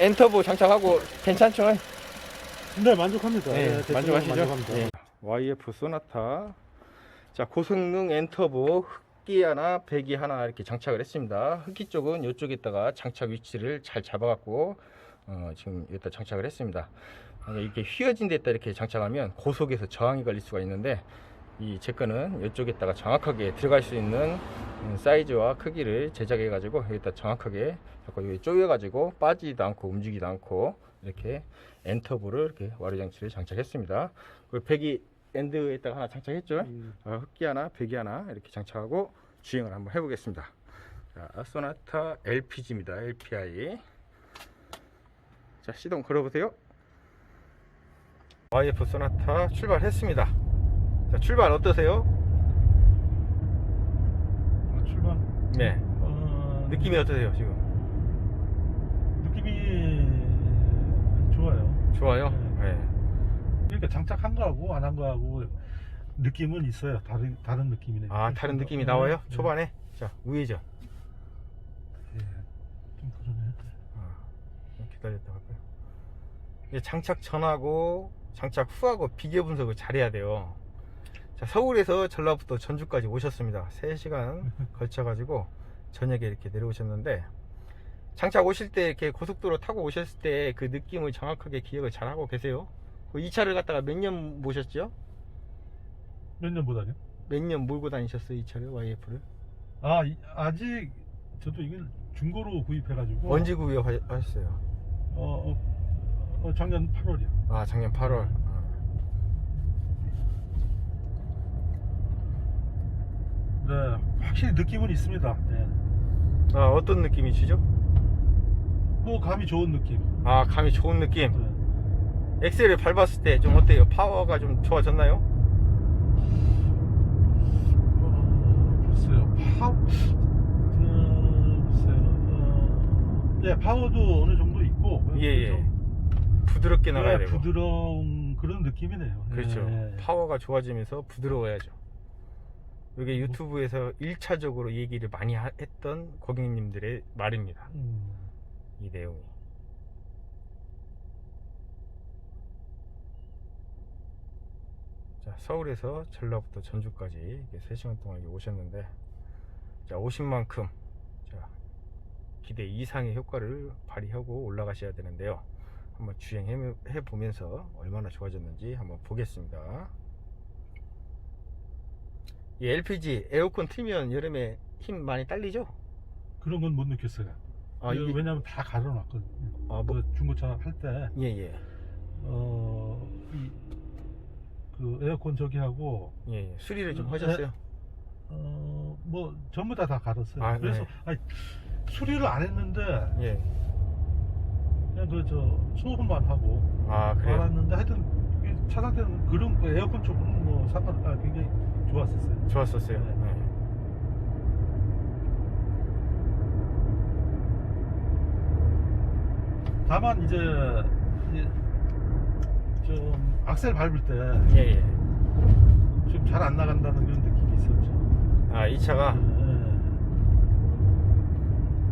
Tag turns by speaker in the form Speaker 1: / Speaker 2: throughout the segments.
Speaker 1: 엔터보 장착하고 괜찮죠?
Speaker 2: 네, 만족합니다.
Speaker 1: 네,
Speaker 2: 대충
Speaker 1: 만족하시죠?
Speaker 2: 만족합니다.
Speaker 1: 네. YF 소나타. 자, 고성능 엔터보 흡기 하나, 배기 하나 이렇게 장착을 했습니다. 흡기 쪽은 이쪽에다가 장착 위치를 잘 잡아갖고 어, 지금 여기다 장착을 했습니다. 어, 이렇게 휘어진 데다 이렇게 장착하면 고속에서 저항이 걸릴 수가 있는데 이 제 거는 이쪽에다가 정확하게 들어갈 수 있는 음, 사이즈와 크기를 제작해 가지고 여기다 정확하게 자꾸 여기 쪼여 가지고 빠지지도 않고 움직이지도 않고 이렇게 엔터보를 이렇게 와류 장치를 장착했습니다. 그리고 배기 엔드에다가 하나 장착했죠.
Speaker 2: 음,
Speaker 1: 어, 흡기 하나, 배기 하나 이렇게 장착하고 주행을 한번 해보겠습니다. 자, 소나타 LPG입니다. LPI. 자, 시동 걸어보세요. YF 소나타 출발했습니다. 자, 출발 어떠세요?
Speaker 2: 아, 출발.
Speaker 1: 네.
Speaker 2: 어,
Speaker 1: 느낌이 어떠세요, 지금?
Speaker 2: 느낌이 좋아요.
Speaker 1: 좋아요?
Speaker 2: 네.
Speaker 1: 네.
Speaker 2: 그러니까 장착한 거하고 안 한 거하고 느낌은 있어요. 다른 다른 느낌이네요.
Speaker 1: 아, 다른 느낌이
Speaker 2: 네,
Speaker 1: 나와요?
Speaker 2: 네.
Speaker 1: 초반에? 자, 우회전.
Speaker 2: 예, 좀 그러네.
Speaker 1: 아, 좀 기다렸다 할까요? 이게 장착 전하고 장착 후하고 비교 분석을 잘해야 돼요. 자, 서울에서 전라북도 전주까지 오셨습니다. 3시간 걸쳐가지고 저녁에 이렇게 내려오셨는데 장착 오실 때 이렇게 고속도로 타고 오셨을 때 그 느낌을 정확하게 기억을 잘 하고 계세요. 그이 차를 갖다가 몇 년 모셨죠?
Speaker 2: 몇 년 보다요?
Speaker 1: 몇 년 몰고 다니셨어요, 이 차를 YF를?
Speaker 2: 아, 이- 아직 저도 이걸 중고로 구입해가지고.
Speaker 1: 언제 구입하셨어요?
Speaker 2: 어, 어, 어, 작년 8월이요.
Speaker 1: 아, 작년 8월.
Speaker 2: 네, 확실히 느낌은 있습니다. 네.
Speaker 1: 아, 어떤 느낌이시죠?
Speaker 2: 뭐 감이 좋은 느낌.
Speaker 1: 아, 감이 좋은 느낌.
Speaker 2: 네.
Speaker 1: 엑셀을 밟았을 때 좀 어때요? 파워가 좀 좋아졌나요?
Speaker 2: 어, 글쎄요. 파워, 어, 글쎄요. 어, 예, 파워도 어느 정도 있고.
Speaker 1: 예, 예.
Speaker 2: 좀,
Speaker 1: 부드럽게 나가야
Speaker 2: 예,
Speaker 1: 되고.
Speaker 2: 부드러운 그런 느낌이네요.
Speaker 1: 그렇죠.
Speaker 2: 예.
Speaker 1: 파워가 좋아지면서 부드러워야죠. 이게 유튜브에서 1차적으로 얘기를 많이 하- 했던 고객님들의 말입니다.
Speaker 2: 음,
Speaker 1: 이 내용이. 자, 서울에서 전라북도 전주까지 이렇게 3시간 동안 이렇게 오셨는데, 자, 오신 만큼, 자, 기대 이상의 효과를 발휘하고 올라가셔야 되는데요. 한번 주행해 해 보면서 얼마나 좋아졌는지 한번 보겠습니다. 이 LPG 에어컨 틀면 여름에 힘 많이 딸리죠?
Speaker 2: 그런 건 못 느꼈어요.
Speaker 1: 아,
Speaker 2: 그
Speaker 1: 이게-
Speaker 2: 왜냐면 다 갈아놨거든요.
Speaker 1: 아, 뭐-
Speaker 2: 그 중고차 할 때,
Speaker 1: 예, 예.
Speaker 2: 어, 이, 그 에어컨 저기 하고,
Speaker 1: 예, 예. 수리를 좀
Speaker 2: 음,
Speaker 1: 하셨어요?
Speaker 2: 어, 뭐, 전부 다 다 갈았어요.
Speaker 1: 아,
Speaker 2: 그래서,
Speaker 1: 네.
Speaker 2: 아니, 수리를 안 했는데,
Speaker 1: 예.
Speaker 2: 그냥 그, 저, 소음만 하고,
Speaker 1: 아, 그래요?
Speaker 2: 갈았는데, 하여튼, 이 차 상태는 그런, 거, 에어컨 쪽은 뭐, 상관, 아, 굉장히 좋았었어요.
Speaker 1: 좋았었어요.
Speaker 2: 네.
Speaker 1: 네.
Speaker 2: 다만, 이제, 이제 좀, 악셀 밟을 때,
Speaker 1: 예, 예.
Speaker 2: 좀 잘 안 나간다는 그런 느낌이 있었죠.
Speaker 1: 아, 이 차가
Speaker 2: 예.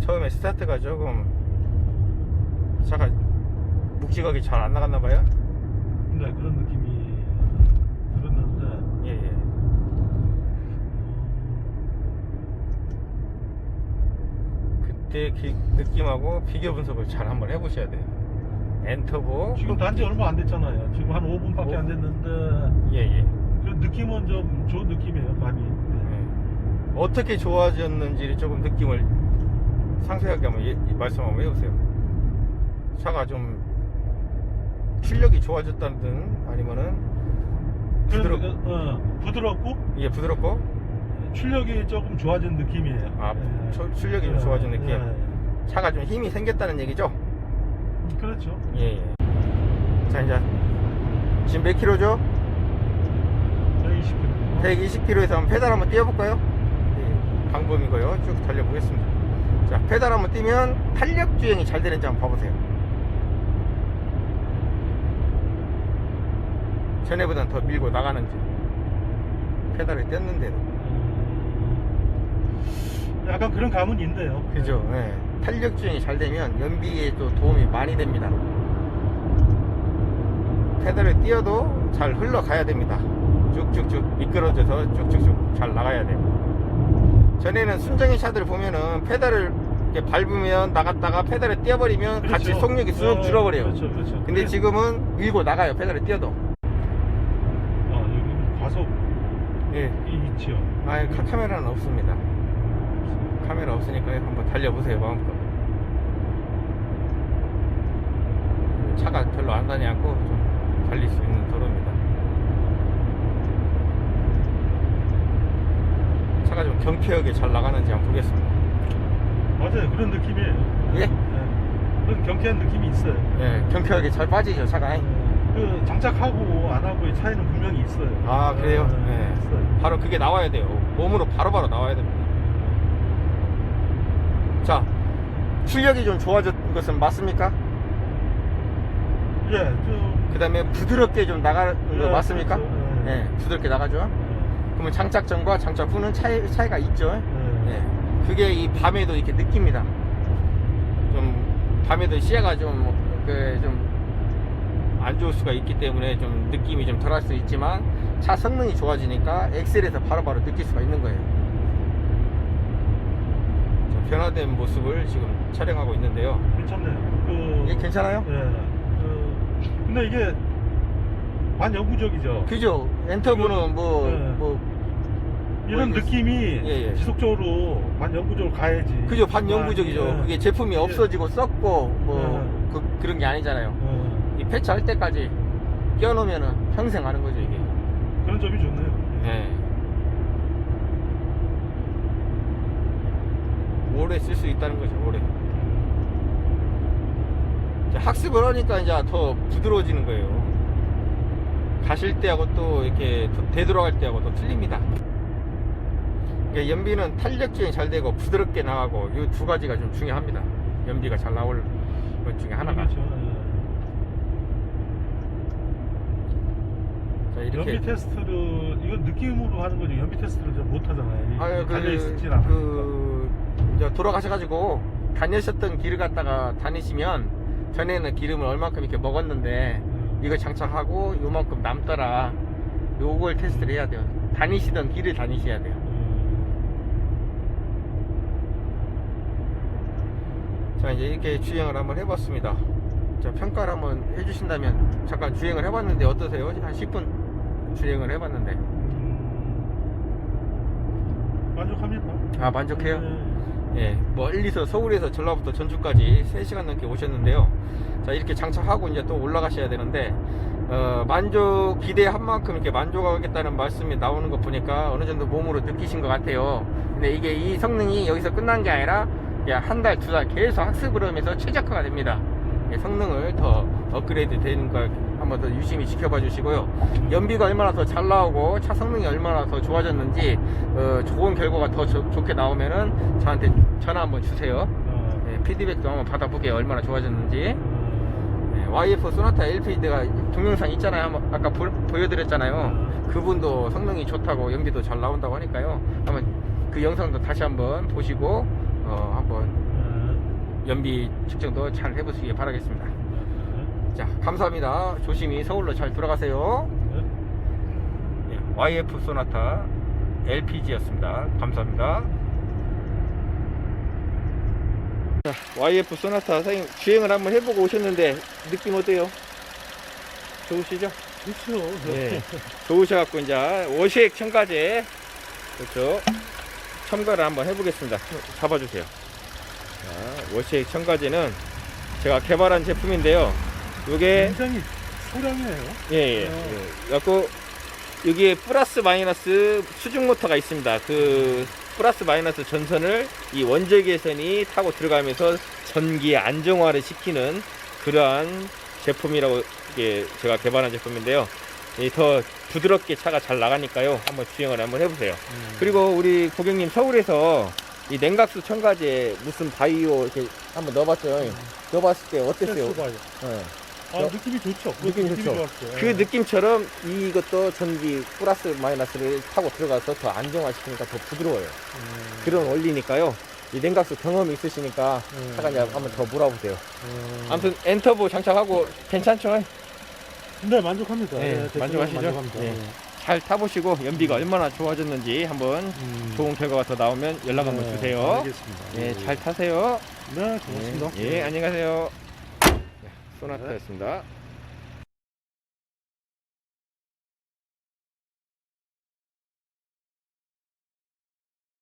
Speaker 1: 처음에 스타트가 조금 차가 묵직하게 잘 안 나갔나 봐요?
Speaker 2: 네, 그런 느낌이 들었는데,
Speaker 1: 예, 예. 그때 기- 느낌하고 비교 분석을 잘 한번 해보셔야 돼요. 엔터보.
Speaker 2: 지금 단지 얼마 안 됐잖아요. 지금 한 5분밖에
Speaker 1: 오.
Speaker 2: 안 됐는데,
Speaker 1: 예, 예.
Speaker 2: 그 느낌은 좀 좋은 느낌이에요, 감이. 네.
Speaker 1: 예. 어떻게 좋아졌는지 조금 느낌을 상세하게 한번 예- 말씀 한번 해보세요. 차가 좀 출력이 좋아졌다든 아니면은 부드럽,
Speaker 2: 그런, 어, 부드럽고,
Speaker 1: 예, 부드럽고
Speaker 2: 출력이 조금 좋아진 느낌이에요.
Speaker 1: 아,
Speaker 2: 예.
Speaker 1: 초- 출력이 좀
Speaker 2: 예,
Speaker 1: 좋아진 느낌.
Speaker 2: 예.
Speaker 1: 차가 좀 힘이 생겼다는 얘기죠?
Speaker 2: 그렇죠.
Speaker 1: 예, 예. 자, 이제 지금 몇 킬로죠?
Speaker 2: 120km.
Speaker 1: 120km에서 한번 페달 한번 띄워볼까요? 예, 방법이고요. 쭉 달려보겠습니다. 자, 페달 한번 띄면 탄력 주행이 잘 되는지 한번 봐보세요. 전에보다는 더 밀고 나가는지. 페달을 뗐는데도.
Speaker 2: 약간 그런 감은 있네요.
Speaker 1: 그죠? 예. 탄력 주행이 잘 되면 연비에도 도움이 많이 됩니다. 페달을 띄어도 잘 흘러가야 됩니다. 쭉쭉쭉 미끄러져서 쭉쭉쭉 잘 나가야 돼요. 전에는 순정의 차들 보면은 페달을 이렇게 밟으면 나갔다가 페달을 띄어버리면 같이
Speaker 2: 그렇죠.
Speaker 1: 속력이 쑥
Speaker 2: 어,
Speaker 1: 줄어버려요.
Speaker 2: 그렇죠, 그렇죠.
Speaker 1: 근데
Speaker 2: 그래-
Speaker 1: 지금은 밀고 나가요. 페달을 띄어도.
Speaker 2: 아, 여기 과속이
Speaker 1: 예.
Speaker 2: 있지요.
Speaker 1: 아, 카, 카메라는 없습니다. 카메라 없으니까 한번 달려보세요, 마음껏. 차가 별로 안 다니고 좀 달릴 수 있는 도로입니다. 차가 좀 경쾌하게 잘 나가는지 한번 보겠습니다.
Speaker 2: 맞아요. 그런 느낌이에요.
Speaker 1: 예?
Speaker 2: 네. 그런 경쾌한 느낌이 있어요.
Speaker 1: 예, 경쾌하게 잘 빠지죠, 차가.
Speaker 2: 그 장착하고 안 하고의 차이는 분명히 있어요.
Speaker 1: 아, 그래요?
Speaker 2: 네,
Speaker 1: 네. 바로 그게 나와야 돼요. 몸으로 바로 바로 나와야 됩니다. 자, 출력이 좀 좋아진 것은 맞습니까?
Speaker 2: 예, 좀
Speaker 1: 그 다음에 부드럽게 좀 나가는 거
Speaker 2: 예,
Speaker 1: 맞습니까?
Speaker 2: 그렇죠. 예.
Speaker 1: 네, 부드럽게 나가죠. 그러면 장착 전과 장착 후는 차이, 차이가 있죠.
Speaker 2: 예.
Speaker 1: 네, 그게 이 밤에도 이렇게 느낍니다. 좀 밤에도 시야가 좀 그 좀 안 좋을 수가 있기 때문에 좀 느낌이 좀 덜할 수 있지만 차 성능이 좋아지니까 엑셀에서 바로바로 느낄 수가 있는 거예요. 자, 변화된 모습을 지금 촬영하고 있는데요.
Speaker 2: 괜찮네요. 그,
Speaker 1: 이게 괜찮아요?
Speaker 2: 예. 그, 근데 이게 반영구적이죠.
Speaker 1: 그죠? 엔터브는 뭐,
Speaker 2: 네.
Speaker 1: 뭐,
Speaker 2: 이런
Speaker 1: 뭐
Speaker 2: 느낌이
Speaker 1: 예, 예.
Speaker 2: 지속적으로 반영구적으로 가야지.
Speaker 1: 그죠? 반영구적이죠.
Speaker 2: 아, 예.
Speaker 1: 그게 제품이
Speaker 2: 예.
Speaker 1: 없어지고 썩고 뭐,
Speaker 2: 예.
Speaker 1: 그, 그런 게 아니잖아요.
Speaker 2: 어,
Speaker 1: 이 폐차할 때까지 끼워놓으면은 평생 하는 거죠.
Speaker 2: 그런 점이 좋네요.
Speaker 1: 네. 오래 쓸 수 있다는 거죠, 오래. 이제 학습을 하니까 이제 더 부드러워지는 거예요. 가실 때하고 또 이렇게 도- 되돌아갈 때하고 또 틀립니다. 이게 연비는 탄력 주행이 잘 되고 부드럽게 나가고 이 두 가지가 좀 중요합니다. 연비가 잘 나올 것 중에 하나가.
Speaker 2: 그렇죠.
Speaker 1: 자,
Speaker 2: 예.
Speaker 1: 이렇게.
Speaker 2: 연비 테스트를 이건 느낌으로 하는 거죠. 연비 테스트를 잘 못 하잖아요. 달려
Speaker 1: 그,
Speaker 2: 있진 않으니까.
Speaker 1: 그, 이제 돌아가셔가지고 다니셨던 길을 갖다가 다니시면 전에는 기름을 얼마큼 이렇게 먹었는데
Speaker 2: 음.
Speaker 1: 이거 장착하고 요만큼 남더라. 요걸 테스트를 해야 돼요. 다니시던 길을 다니셔야 돼요.
Speaker 2: 음.
Speaker 1: 자, 이제 이렇게 주행을 한번 해봤습니다. 자, 평가를 한번 해주신다면 잠깐 주행을 해봤는데 어떠세요? 한 10분 주행을 해봤는데.
Speaker 2: 음. 만족합니다.
Speaker 1: 아, 만족해요?
Speaker 2: 네.
Speaker 1: 예, 멀리서 서울에서 전라부터 전주까지 3시간 넘게 오셨는데요. 자, 이렇게 장착하고 이제 또 올라가셔야 되는데, 어, 만족, 기대한 만큼 이렇게 만족하겠다는 말씀이 나오는 거 보니까 어느 정도 몸으로 느끼신 것 같아요. 근데 이게 이 성능이 여기서 끝난 게 아니라, 한 달, 두 달 계속 학습을 하면서 최적화가 됩니다. 예, 성능을 더 업그레이드 되는 걸 한번 더 유심히 지켜봐 주시고요. 연비가 얼마나 더 잘 나오고 차 성능이 얼마나 더 좋아졌는지 어, 좋은 결과가 더 좋- 좋게 나오면은 저한테 전화 한번 주세요.
Speaker 2: 어.
Speaker 1: 예, 피드백도 한번 받아보게 얼마나 좋아졌는지.
Speaker 2: 어.
Speaker 1: 예, YF 소나타 LPD가 동영상 있잖아요. 한번 아까 보, 여드렸잖아요 그분도 성능이 좋다고 연비도 잘 나온다고 하니까요. 한번 그 영상도 다시 한번 보시고 어, 한번
Speaker 2: 어.
Speaker 1: 연비 측정도 잘 해보시기 바라겠습니다. 자, 감사합니다. 조심히 서울로 잘 돌아가세요.
Speaker 2: 네.
Speaker 1: 예, YF 소나타 LPG였습니다. 감사합니다. 자, YF 소나타 사장님 주행을 한번 해보고 오셨는데 느낌 어때요? 좋으시죠?
Speaker 2: 그렇죠.
Speaker 1: 네. 좋으셔갖고 이제 워시액 첨가제 그렇죠. 첨가를 한번 해보겠습니다. 잡아주세요. 자, 워시액 첨가제는 제가 개발한 제품인데요. 요게
Speaker 2: 굉장히 소량이에요.
Speaker 1: 예, 예.
Speaker 2: 어.
Speaker 1: 예. 그래갖고 여기에 플러스 마이너스 수중 모터가 있습니다. 그 플러스 마이너스 전선을 이 원적외선이 타고 들어가면서 전기 안정화를 시키는 그러한 제품이라고 이게 제가 개발한 제품인데요. 이더 부드럽게 차가 잘 나가니까요. 한번 주행을 한번 해보세요.
Speaker 2: 음.
Speaker 1: 그리고 우리 고객님 서울에서 이 냉각수 첨가제 무슨 바이오 이렇게 한번 넣어봤어요. 넣어봤을 때
Speaker 2: 어땠어요?
Speaker 1: 예.
Speaker 2: 아,
Speaker 1: 저-
Speaker 2: 느낌이 좋죠.
Speaker 1: 느낌이 좋죠.
Speaker 2: 좋았어요.
Speaker 1: 그 느낌처럼 이것도 전기 플러스 마이너스를 타고 들어가서 더 안정화시키니까 더 부드러워요.
Speaker 2: 음.
Speaker 1: 그런 원리니까요. 이 냉각수 경험이 있으시니까
Speaker 2: 네.
Speaker 1: 차관님 한번 더 물어보세요.
Speaker 2: 어,
Speaker 1: 아무튼 엔터보 장착하고 괜찮죠?
Speaker 2: 네 만족합니다.
Speaker 1: 네,
Speaker 2: 대충
Speaker 1: 만족하시죠?
Speaker 2: 만족합니다.
Speaker 1: 네.
Speaker 2: 네.
Speaker 1: 잘 타보시고 연비가 얼마나 좋아졌는지 한번
Speaker 2: 음,
Speaker 1: 좋은 결과가 더 나오면 연락 한번
Speaker 2: 네,
Speaker 1: 주세요.
Speaker 2: 알겠습니다.
Speaker 1: 예, 잘 타세요.
Speaker 2: 네, 고맙습니다.
Speaker 1: 예, 예, 안녕히 가세요. 네, 소나타였습니다.